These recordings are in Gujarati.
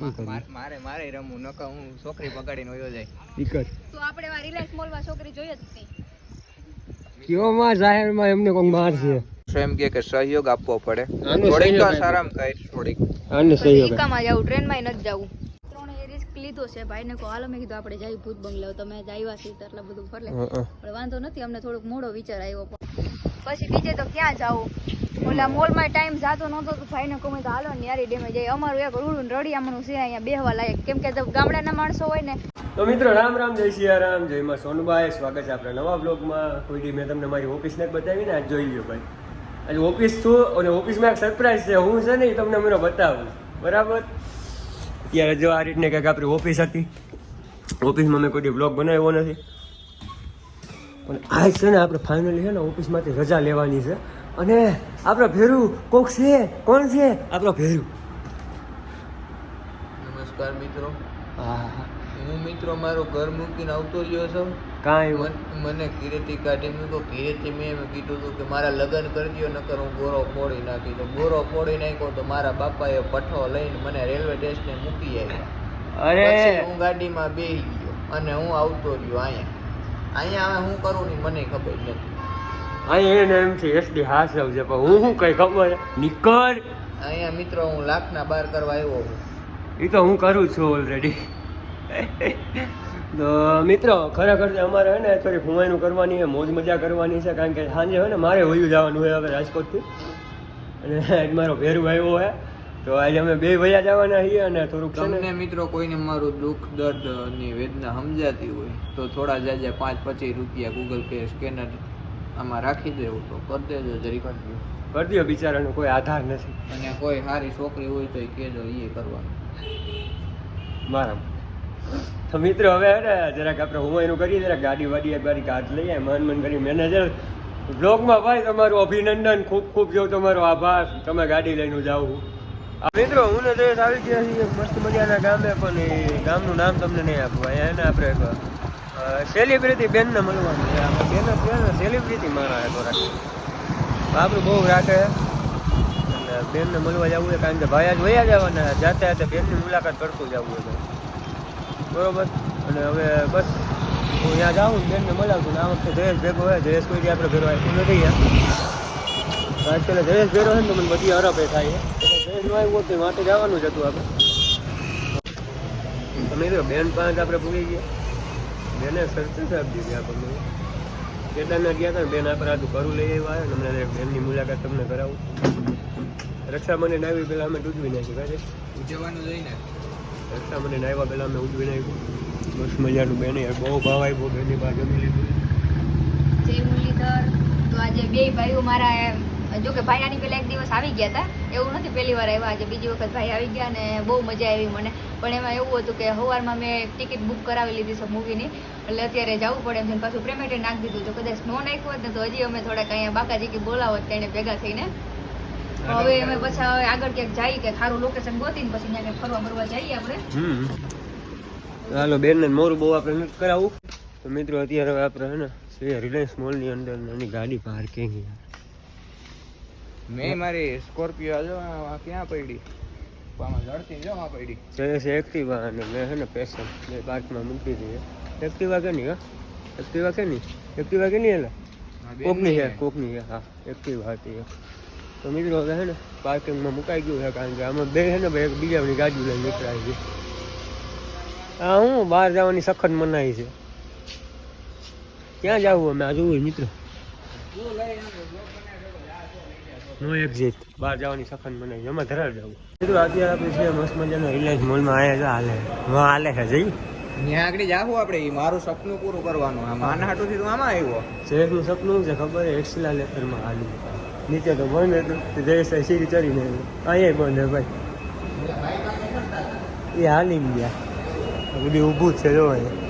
મારે મારે મારે રમવું નકર હું છોકરી પકડીને વયો જાય. દીકર તો આપણે આ રિલાયન્સ મોલમાં છોકરી જોઈએ જ કયો માં જાહેરમાં એમને કોઈ મારશે તો એમ કે કે સહયોગ આપવો પડે. થોડીક તો શરમ થાય થોડીક. આને સહયોગ જાવ ટ્રેનમાં નથી જવું ત્રણે એ રિસ્ક લીધો છે ભાઈને કો હાલો મેં કીધું આપણે જઈ ભૂત બંગલો તમે જાયવા આવ્યા છીએ તો એટલા બધું ફરલે. પણ વાંધો નથી અમને થોડોક મોડો વિચાર આવ્યો પછી બીજે તો ક્યાં જાવું ઓલા મોલમાં ટાઈમ જાતો નહોતો તો ભાઈને કહું તો હાલો ને યારી ડેમે જાય અમારું એક રૂડું રડિયામણું છે, અહીંયા બેહવા લાયક. કેમ કે ગામડાના માણસો હોય ને. તો મિત્રો, રામ રામ, જય સિયારામ જય માં સોનુભાઈ. સ્વાગત છે આપણા નવા બ્લોગમાં કોઈ મેં તમને મારી ઓફિસને બતાવી ને આજ જોઈ લ્યો ભાઈ. આજે ઓફિસ છું અને ઓફિસમાં એક સરપ્રાઈઝ છે. હું છે ને એ તમને મને બતાવું. બરાબર? અત્યારે જો આ રીતને કંઈક આપણી ઓફિસ હતી. ઓફિસમાં મેં કોઈ બ્લોગ બનાવ્યો નથી. પણ આજ છે ને આપણે ફાઇનલી છે ને ઓફિસમાંથી રજા લેવાની છે. અને આપણો ભેરું કોક છે કોણ છે? આપણો ભેરું. નમસ્કાર મિત્રો. હા હું. મિત્રો મારું ઘર મૂકીને આવતો રહ્યો છું. કાંઈ મને કિરેતી કાઢી મૂકો. કિરેતી મેં એમ કીધું હતું કે મારા લગ્ન કરી દો નકર હું ગોરો ફોડી નાખી. તો ગોરો ફોડી નાખ્યો તો મારા બાપાએ પઠો લઈને મને રેલવે સ્ટેશને મૂકી આવ્યા અરે! હું ગાડીમાં બેસી ગયો અને હું આવતો રહ્યો અહીંયા. અહીંયા હવે હું કરું ને મને ખબર નથી. અહીં એને એમ છે એસડી હાસ આવજે પણ હું શું કઈ ખબર? નીકળ અહીંયા મિત્રો હું લાખના બાર કરવા આવ્યો છું. એ તો હું કરું છું ઓલરેડી તો મિત્રો ખરેખર અમારે હે ને થોડી હુમાયનું કરવાની છે મોજ મજા કરવાની છે કારણ કે સાંજે હોય ને મારે વયું જવાનું હોય હવે રાજકોટથી. અને આજ મારો ભેરું આવ્યો હોય તો આજે અમે બે વયા જવાના છીએ અને થોડુંક તમને મિત્રો કોઈને મારું દુઃખ દર્દની વેદના સમજાતી હોય તો થોડા જાજે પાંચ પચીસ રૂપિયા ગૂગલ પે સ્કેનર આમાં રાખી દેવું તો કરી દેજો જરી કરજો કરી દો બિચારાનો કોઈ આધાર નથી. અને કોઈ સારી છોકરી હોય તો એ કહેજો એ કરવાનું. મારા તો મિત્રો હવે હે ને જરાક આપણે હુમાયનું કરીએ જરાક ગાડી વાડી એક વારી કાચ લઈએ મન મન કરી મેનેજર. બ્લોગમાં ભાઈ તમારું અભિનંદન ખૂબ ખૂબ જો તમારો આભાર. તમે ગાડી લઈને જાઓ. મિત્રો હું ને આવી ગયા છીએ મસ્ત મજાના ગામે પણ એ ગામનું નામ તમને નહીં આપવું અહીંયા હે ને આપણે સેલિબ્રિટી બેનને મળવાનું છે. બેન છે ને સેલિબ્રિટી હે થોડાક આપણું બહુ રાખે. અને બેનને મળવા જવું છે, કારણ કે ભાઈ આજ વયા જવાના. જાતે જાતે બેનની મુલાકાત કરતું જવું છે બરોબર? અને હવે બસ, હું ત્યાં જાઉં બેનને મળાવું છું. આ વખતે જયેશ ભેગો હોય જયેશ કોઈ આપણે ભેગો આવ્યું નથી યાર તો આજકાલ જયેશ ભેરો હોય ને તો મને બધી હરફે થાય. જયેશ નો માટે જવાનું જ હતું આપણે. તમે જો, બેન પાંચ આપણે પૂરી ગયા. બેને સરસ આપી દીધી આપણને કેદારનાથ ગયા હતા બેન આપણે આટલું કરું લઈ આવ્યા અને હમણાં બેનની મુલાકાત તમને કરાવું. રક્ષાબંધન આવી પહેલાં અમે ઉજવી નાખી કાંઈ ઉજવવાનું જોઈને રક્ષાબંધન આવ્યા પહેલાં અમે ઉજવી નાખ્યું. બસ મજાનું બેન બહુ ભાવ આવ્યો બેનની પાસે જમી લીધું. જય મુરલીધર તો આજે બે ભાઈઓ મારા એમ, જો કે ભાઈ આની પેલા એક દિવસ આવી ગયા હતા. એવું નથી પહેલી વાર આવ્યા. આજે બીજી વખત ભાઈ આવી ગયા અને બહુ મજા આવી મને. પણ એમાં એવું હતું કે સવારમાં મેં ટિકિટ બુક કરાવી લીધી છે મૂવીની. એટલે અત્યારે જવું પડે એમ છે ને પાછું પેમેન્ટ નાખી દીધું. તો કદાચ નો નાખ્યું હોત ને તો હજી અમે થોડાક અહીંયા બાકાજી કે બોલાવત તેને ભેગા થઈને. હવે અમે પછી હવે આગળ ક્યાંક જઈએ કે સારું લોકેશન ગોતીને પછી ત્યાં ફરવા ફરવા જઈએ આપણે. હાલો બેનને મોરું બહુ આપણે નથી કરાવવું. તો મિત્રો અત્યારે આપણે હે ને શ્રી રિલાયન્સ મોલની અંદર નાની ગાડી પાર્કિંગ મેં મારી સ્કોર્પિયો જો આ ક્યાં પડી? આમાં જડતી જો આ પડી. જયેશ એક્ટિવા અને મેં છે ને પેશન બે પાર્કમાં મૂકી દીધી. એક્ટિવા કે નહીં હા? એક્ટિવા કે નહીં એક્ટિવા કે નહીં એટલે કોકની છે. કોકની છે હા એક્ટિવા હતી. તો મિત્રો હવે છે ને પાર્કિંગમાં મુકાઈ ગયું છે કારણ કે આમાં બે છે ને ભાઈ એક બીજાની ગાડી લઈને નીકળાય છે. આ હું બહાર જવાની સખત મનાઈ છે. ક્યાં જવું અમે? આ જોવું મિત્રો. નો એક્ઝિટ બહાર જવાની સખત મને એમાં ધરાવ જવું કીધું અત્યારે આપણે છે મસ્ત મજાનો રિલાયન્સ મોલમાં આવ્યા છે હાલે. હા હાલે છે જઈ. ત્યાં આગળ જાવું આપણે મારું સપનું પૂરું કરવાનું. આ માના હાટુથી તું આમાં આવ્યો. જયેશનું સપનું છે ખબર છે એક્સિલા લેતરમાં હાલી. નીચે તો બંધ હતું તે જયેશ સીડી ચડીને. અહીંયા બંધ ને ભાઈ. એ હાલી ગયા. બધું ઊભું જ છે જો અહીંયા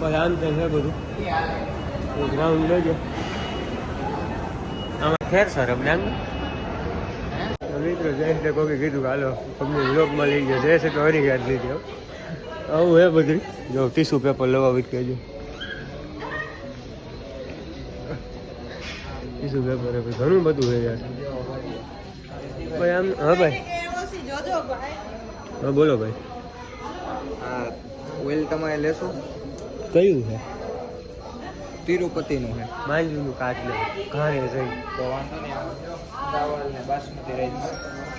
બસ આમ છે બધું. ગ્રાઉન્ડ લેજો આમાં ફેર સર અમને આમ મિત્રો જયેશને કોઈ કીધું કે હાલો તમને વ્લોગમાં લઈ ગયો જયેશે તો હરી યાદ લીધી હો. આવું હે બધું? જો ટીશ્યુ પેપર લેવા વિત કહેજો. ટીશ્યુ પેપર ઘણું બધું છે યાર. ભાઈ આમ હા ભાઈ? હા બોલો ભાઈ. આ ઓઇલ તમારે લેશો? કયું છે? તિરુપતિનું છે. માંડવીનું કાચ લે ઘાણે જઈ. તો વાંધો નહીં ચાવલ ને બાસમતી રાઈસ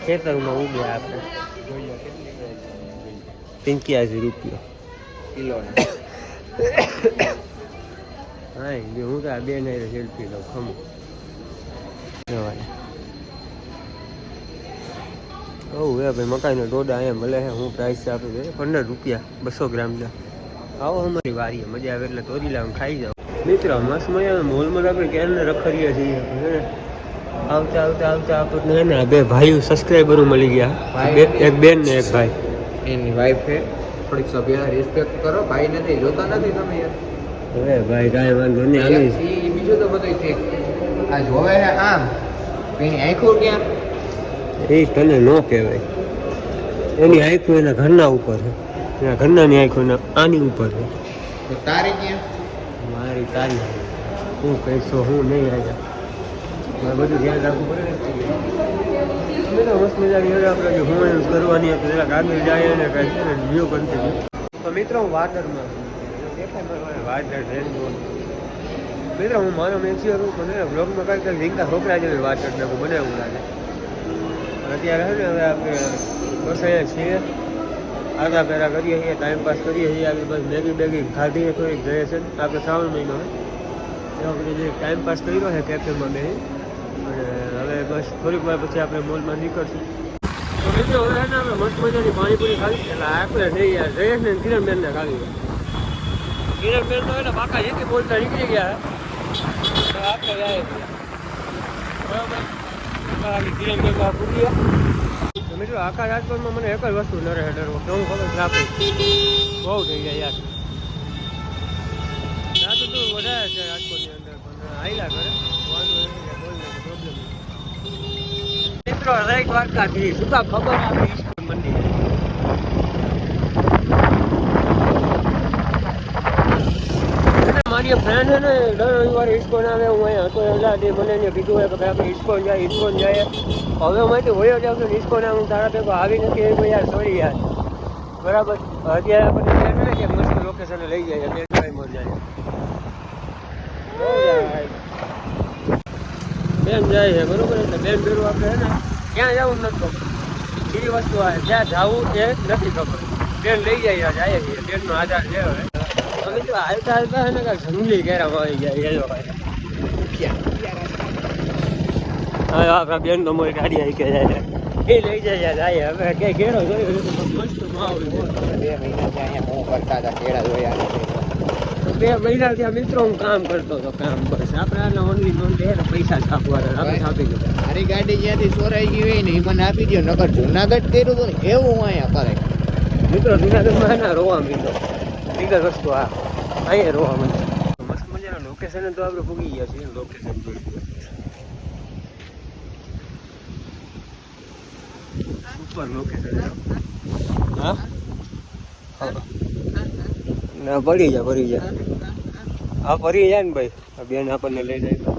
ખેતરમાં ઉગે આપણે જોઈએ કેટલી જોઈએ. રૂપિયા. હા એ હું તો આ બે ને સેલ્ફી લઉં ખમું. ઓ હે ભાઈ મકાઈનો ડોડા અહીંયા મળે છે હું પ્રાઇસ આપી દે પંદર રૂપિયા બસો ગ્રામના આવો અમારી વારી મજા આવે એટલે તોરી લાવ ખાઈ જાઓ. મિત્ર મસ્ત મોલમાં આપણે ક્યારે રખડીએ છીએ. આવતા આવતા આવતા આપણને ને બે ભાઈઓ સબસ્ક્રાઈબરો મળી ગયા. એક બેન ને એક ભાઈ. એની વાઈફ છે. થોડીક સભ્ય રિસ્પેક્ટ કરો. ભાઈ નથી જોતા નથી તમે યાર. હવે ભાઈ કાંઈ વાંધો નહીં આવી બીજું તો બધું છે. આ જોવે છે આમ. એની આંખો ક્યાં? એ તને ન કહેવાય. એની આંખો એના ઘરના ઉપર છે. એના ઘરનાની આંખો આની ઉપર છે. તો તારી ક્યાં? મારી તારી. હું કહીશો હું નહીં આવ્યા મારે બધું ધ્યાન રાખવું પડે ને. તો મસ્ત હવે આપણે હું એમ કરવાની હતી જરાક આગળ જાય ને કાંઈ છે ને વ્યૂ કન્ટિન્યુ તો મિત્રો, હું જોવાનું મિત્રો, હું મારો કરું મને બ્લોગમાં કાંઈક કાંઈક રીંગા છોકરા જેવી ને મને એવું લાગે. અત્યારે હવે આપણે બસ છીએ. આગા પેરા કરીએ છીએ ટાઈમ પાસ કરીએ છીએ, આવી બસ મેગી બેગી ખાધીએ, થોડીક ગયે છે. આપણે શ્રાવણ મહિનો એવો બધો જે ટાઈમ પાસ કર્યો છે કેફેમાં બે અને હવે બસ થોડીક વાર પછી આપણે મોલમાં નીકળશું. તો મિત્રો, હવે ને આપણે મસ્ત મજાની પાણીપુરી ખાવી એટલે આપણે જઈ યાર જયેશ ને કિરણબેનને ખાવી. કિરણબેન તો એને પાકા જેથી બોલતા નીકળી ગયા. આપણે જાય. બરાબર? કિરણ કિરણબેન પૂરી ગયા મિત્રો આખા રાજકોટમાં મને એક જ વસ્તુ ન રહે ડરવો, કે હું ખબર ટ્રાફિક. બહુ થઈ જાય યાર. ટ્રાફિક તો વધારે છે રાજકોટની અંદર, પણ આયલા કરે વાંધો નથી કે પ્રોબ્લેમ મિત્રો રેક દ્વારકાથી શું ખબર મારી ફ્રેન્ડ છે ને, દર રવિવારે ઇસ્કોન આવે, હું અહીંયા હતો એટલે તે મને કીધું કે આપણે ઇસ્કોન જાય ઇસ્કોન જાય. હવે માહિતી હોય જ આવશે ઇસ્કોન આમ તારા ભેગો આવી નથી એ યાર સોરી યાર. બરાબર? અત્યારે આપણને ને કે મસ્ત લોકેશને લઈ જાય બેન ભાઈ મોર જાય બેન જાય છે, બરોબર? એટલે બેન ભેરું આપણે છે ને, ક્યાં જવું નથી ખબર. બીજી વસ્તુ આવે જ્યાં જવું એ નથી ખબર. બેન લઈ જાય જાય બેનનો આધાર છે હવે. અમે જો હાલતા હાલતા છે ને કાંઈક જંગલી ઘેરામાં આવી જાય એ લોકો હા આપણા બેન તો મોય ગાડી આવી ગયા એ લઈ જાય જાય હવે કઈ કેડો જોયો તો મસ્ત માહોલ છે. બે અહીંયા હું કરતા હતા કેળા જોયા બે મહિના ત્યાં મિત્રો હું કામ કરતો હતો કામ બસ. આપણે આને ઓનલી લોન ને પૈસા છાપવાના આપણે છાપી દીધા. મારી ગાડી જ્યાંથી ચોરાઈ ગઈ હોય ને એ મને આપી દો નગર જુનાગઢ કર્યું હતું ને એવું હું અહીંયા કરે. મિત્રો જુનાગઢમાં ના રોવા મિત્રો બીજા વસ્તુ આ અહીંયા રોવા માંડો મસ્ત મજાના લોકેશન તો આપણે ભૂગી ગયા છીએ. લોકેશન જોઈ સુપર લોકેશન હા? ના પડી જા પડી જા. હા પડી જાય ને ભાઈ. બેન આપણને લઈ જાય.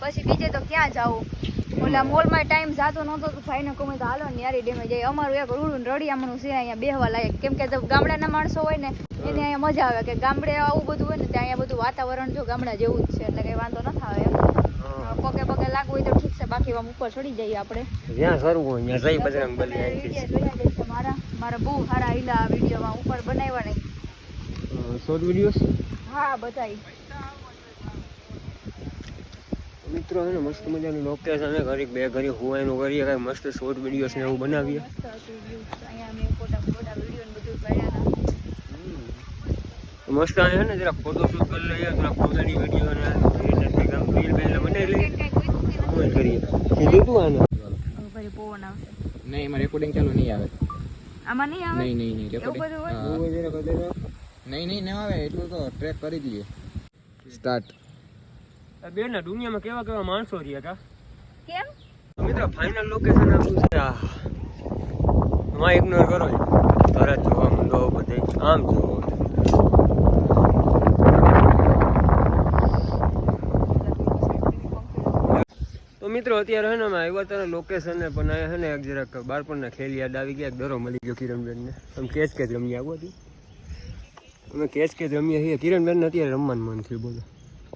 પછી બીજે તો ક્યાં જાવું? ઓલા મોલમાં ટાઈમ જાતો નહોતો તો ભાઈને કહું તો હાલો ને યારી ડેમે જાય અમારું એક રૂડું રડિયામણું છે અહીંયા બેહવા લાયક. કેમ કે જો ગામડાના માણસો હોય ને એને અહીંયા મજા આવે. કે ગામડે આવું બધું હોય ને ત્યાં અહીંયા બધું વાતાવરણ જો ગામડા જેવું જ છે એટલે કઈ વાંધો ન આવે. પગે પગે લાગુ હોય તો ઠીક છે બાકી આમ ઉપર ચડી જઈએ આપણે. જ્યાં કરવું હોય ત્યાં જઈ બજરંગ બલી આવી છે મારા. મારા બહુ સારા આયલા આ વિડીયોમાં ઉપર બનાવ્યા નહીં શોર્ટ વિડીયોસ? હા બધાય. મિત્રો છે ને મસ્ત મજાનું લોકેશન છે ઘરે બે ઘડી હુવાયનું કરીએ કાંઈ મસ્ત શોર્ટ વિડીયોસ ને એવું બનાવીએ. મસ્ત હતું views. અહીંયા મેં ફોટા ફોટા વીડિયો ને બધું પાડ્યા હતા. મસ્ત આ છે ને જરા ફોટો શૂટ કરી લઈએ જરા કોમેડી વીડિયો ને રીલ બેલ બનાવી લઈએ. કરીએ. કીધું તું આને? ફરી પવન આવશે. નહીં એમાં રેકોર્ડિંગ ચાલુ નહીં આવે. આમાં નહીં આવે? નહીં નહીં નહીં કદાચ નહીં નહીં ના આવે. એટલું તો ટ્રેક કરી દઈએ. સ્ટાર્ટ બેન ના દુનિયામાં કેવા કેવા માણસો રહ્યા કા? કેમ? મિત્રો ફાઇનલ લોકેશન આપણું છે આ. માં ઇગ્નોર કરો તરત જોવા મંદો બધે. આમ જોવો તો મિત્રો અત્યારે હે ને અમે આવ્યા હતા લોકેશન ને પણ હે ને એક જરાક બાળપણના ખેલ યાદ આવી ગયા એક દરો મળી ગયો કિરણબેન ને અમે કેચ કેચ રમી આવો હતી? અમે કેચ કેચ રમીએ છીએ. કિરણબેન ને અત્યારે રમવાનું મન થયું બોલો.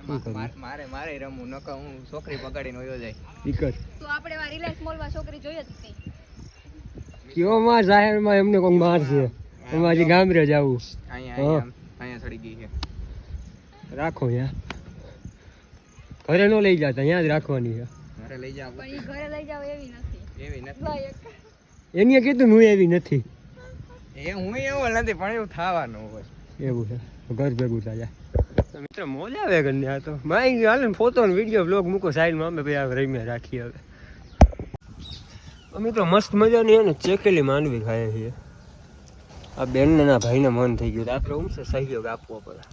મારે- મારે મારે રમવું નકા હું છોકરી પકડીને વયો જાય. દિક્કત તો આપણે આ રિલાયન્સ મોલમાં છોકરી જોઈએ જ કયો માં જાહેરમાં એમને કોઈ માર છે. એમાં હજી ગામડે જવું અહીંયા ચડી ગઈ છે. રાખો યા ઘરે ન લઈ જતા અહીંયા જ રાખવાની છે. મારે લઈ જાવ પણ એ ઘરે લઈ જાવ એવી નથી. એવી નથી. એની કીધું હું એવી નથી. એ હું એવું નથી પણ એવું થવાનું હોય. એવું છે. ઘર ભેગું થાય મિત્ર મોજ આવે ઘરને આ તો. માઈ હાલે ફોટો ને વીડિયો બ્લોગ મૂકો સાઈડમાં અમે ભાઈ આ રમ્યા રાખીએ હવે. તો મિત્રો મસ્ત મજાની એને ને ચેકેલી માંડવી ખાઈએ છીએ. આ બેનને ના ભાઈને મન થઈ ગયું. આપણે હું સહયોગ આપવો પડે.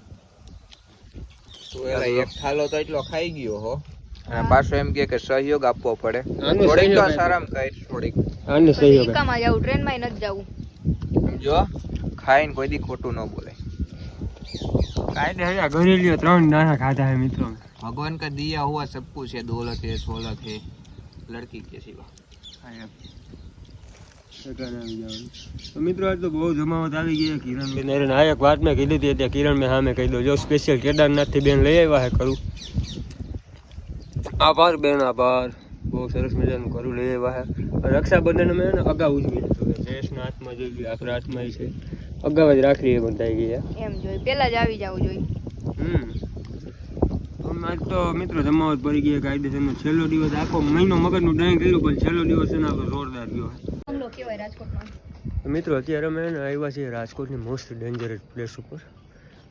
એક થાલો તો એટલો ખાઈ ગયો હો. અને પાછો એમ કે સહયોગ આપવો પડે. થોડીક તો આરામ કરી થોડીક. આને સહયોગ કામાં જાવ ટ્રેનમાં ન જાવું જો ખાઈને કોઈ દી ખોટું ન બોલે. કાયદે હે ઘરેલીઓ ત્રણ નાના ખાધા હે મિત્રો. ભગવાન કા દિયા હુઆ સબ કુછ હે દોલત હે સોલત હે લડકી કે સિવા. મિત્રો આજ તો બહુ જમાવટ આવી ગઈ કિરણ બેન આ એક વાત મેં કીધી હતી ત્યાં કિરણ મેં સામે કહી દો જો સ્પેશિયલ કેદારનાથથી બેન લઈ આવ્યા હે કરું આભાર બેન આભાર. બહુ સરસ મજાનું કરું લઈ આવ્યા છે રક્ષાબંધન અમે એને અગાઉ ઉજવી લીધું. કે જયેશના હાથમાં જોઈ ગયું આપણા હાથમાં છે. અગાઉ જ રાખડી એ બંધાઈ ગઈ છે એમ જોઈ પેલા જ આવી જવું જોઈએ હમ. અમે આજ તો મિત્રો જમાવટ પડી ગઈ કાયદેસરનો છેલ્લો દિવસ આખો મહિનો મગજનું ડાઈ કર્યું પણ છેલ્લો દિવસ છે ને આપણો જોરદાર ગયો મિત્રો અત્યારે અમે આવ્યા છીએ રાજકોટની મોસ્ટ ડેન્જરસ પ્લેસ ઉપર.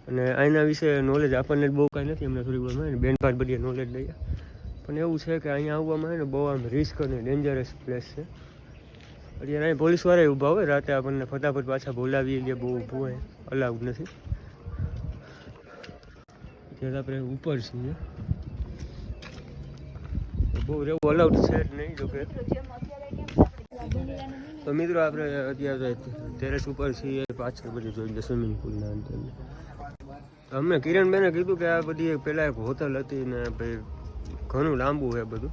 અને આના વિશે નોલેજ આપણને બહુ કાંઈ નથી અમને થોડી બહુ બેન પાસે બધી નોલેજ લઈએ. પણ એવું છે કે અહીંયા આવવામાં છે ને બહુ આમ રિસ્ક અને ડેન્જરસ પ્લેસ છે. અત્યારે અહીં પોલીસવાળા ઊભા હોય, રાતે આપણને ફટાફટ પાછા બોલાવીએ કે બહુ ઊભું હોય અલાઉડ નથી. અત્યારે આપણે ઉપર છીએ. બહુ રહેવું અલાઉડ છે જ નહીં જોકે તો મિત્રો આપણે અત્યારે ટેરેસ ઉપર છીએ, પાછળ બધી જોઈ લે સ્વિમિંગ પુલના અંદર અમને કિરણબેને કીધું કે આ બધી પહેલાં એક હોટલ હતી ને ભાઈ ઘણું લાંબુ છે બધું.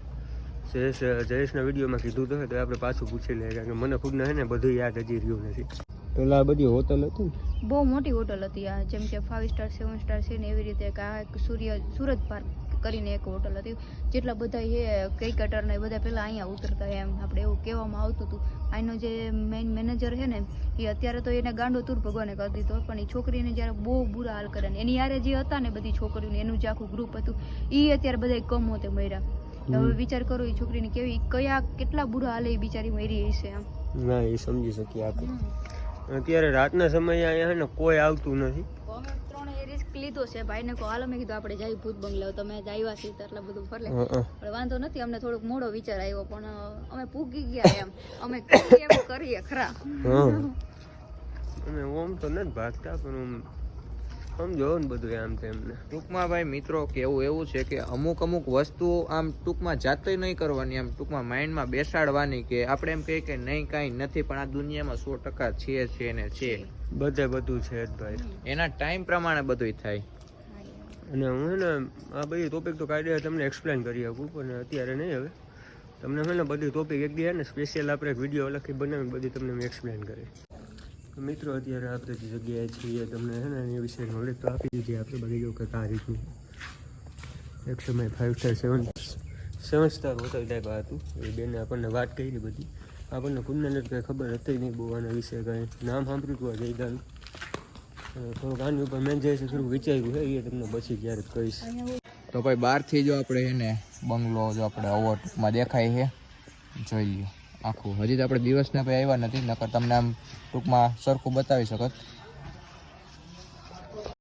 જયેશ, જયેશના વિડીયોમાં કીધું તો તો આપણે પાછું પૂછી લઈએ કારણ કે મને ખુદને છે ને બધું યાદ હજી રહ્યું નથી. પહેલાં આ બધી હોટલ હતી બહુ મોટી હોટલ હતી આ જેમ કે ફાઇવ સ્ટાર સેવન સ્ટાર છે ને એવી રીતે આ એક સૂર્ય સુરત પાર્ક કરીને એક હોટલ હતી. જેટલા બધા એ ક્રિકેટર ને એ બધા પહેલા અહીંયા ઉતરતા એમ આપણે એવું કહેવામાં આવતું હતું. અહીંનો જે મેઇન મેનેજર છે ને એ અત્યારે તો એને ગાંડો તુર ભગવાને કરી દીધો પણ એ છોકરીને જ્યારે બહુ બુરા હાલ કરે ને એની યારે જે હતા ને બધી છોકરીઓને એનું જે આખું ગ્રુપ હતું એ અત્યારે બધા કમ હોતે મર્યા હવે વિચાર કરો એ છોકરીને કેવી કયા કેટલા બુરા હાલે એ બિચારી મરી હશે એમ. ના એ સમજી શકીએ આપણે. અત્યારે રાતના સમયે અહીંયા ને કોઈ આવતું નથી. રિસ્ક લીધો છે. ભાઈને કહો હાલો મેં કીધું આપણે જઈ ભૂત બંગલાવ તમે જ આવ્યા છીએ એટલે બધું ફરલે. પણ વાંધો નથી અમને થોડોક મોડો વિચાર આવ્યો પણ અમે પૂગી ગયા એમ. અમે કરીએ કરીએ ખરા. અમે ઓમ તો નથી ભાગતા પણ આમ સમજો ને બધું આમ તેમને ટૂંકમાં ભાઈ મિત્રો કેવું એવું છે કે અમુક અમુક વસ્તુઓ આમ ટૂંકમાં જાતે નહીં કરવાની આમ ટૂંકમાં માઇન્ડમાં બેસાડવાની કે આપણે એમ કહીએ કે નહીં કાંઈ નથી પણ આ દુનિયામાં સો ટકા છે છે ને છે. બધે બધું છે જ ભાઈ. એના ટાઈમ પ્રમાણે બધું થાય. અને હું છે ને આ બધી ટોપિક તો કાઢી તમને એક્સપ્લેન કરી શકું પણ અત્યારે નહીં હવે. તમને છે ને બધી ટોપિક એક દી ને સ્પેશિયલ આપણે એક વીડિયો અલગથી બનાવી બધી તમને મેં એક્સપ્લેન કરી મિત્રો, અત્યારે આપણે જે જગ્યાએ છીએ, તમને છે ને, એની વિશે નોલેજ તો આપી દીધી આપણે બધી જો કે આ રીતનું. એક સમય five star seven seven star hotel type હતું. એ બેને આપણને વાત કરી બધી. આપણને કુંદનને કંઈ ખબર હતી નહીં બહુ આના વિશે કાંઈ. નામ સાંભળ્યું હતું આ જયદાનું થોડુંક આની ઉપર મેં જે છે થોડુંક વિચાર્યું છે, એ તમને પછી ક્યારેક કહીશ. તો ભાઈ બહારથી જો આપણે છે ને બંગલો જો આપણે ઓવર દેખાય છે, જોઈ આખું. હજી તો આપણે દિવસના ભાઈ આવ્યા નથી, નકર તમને આમ ટૂંકમાં સરખું બતાવી શકત.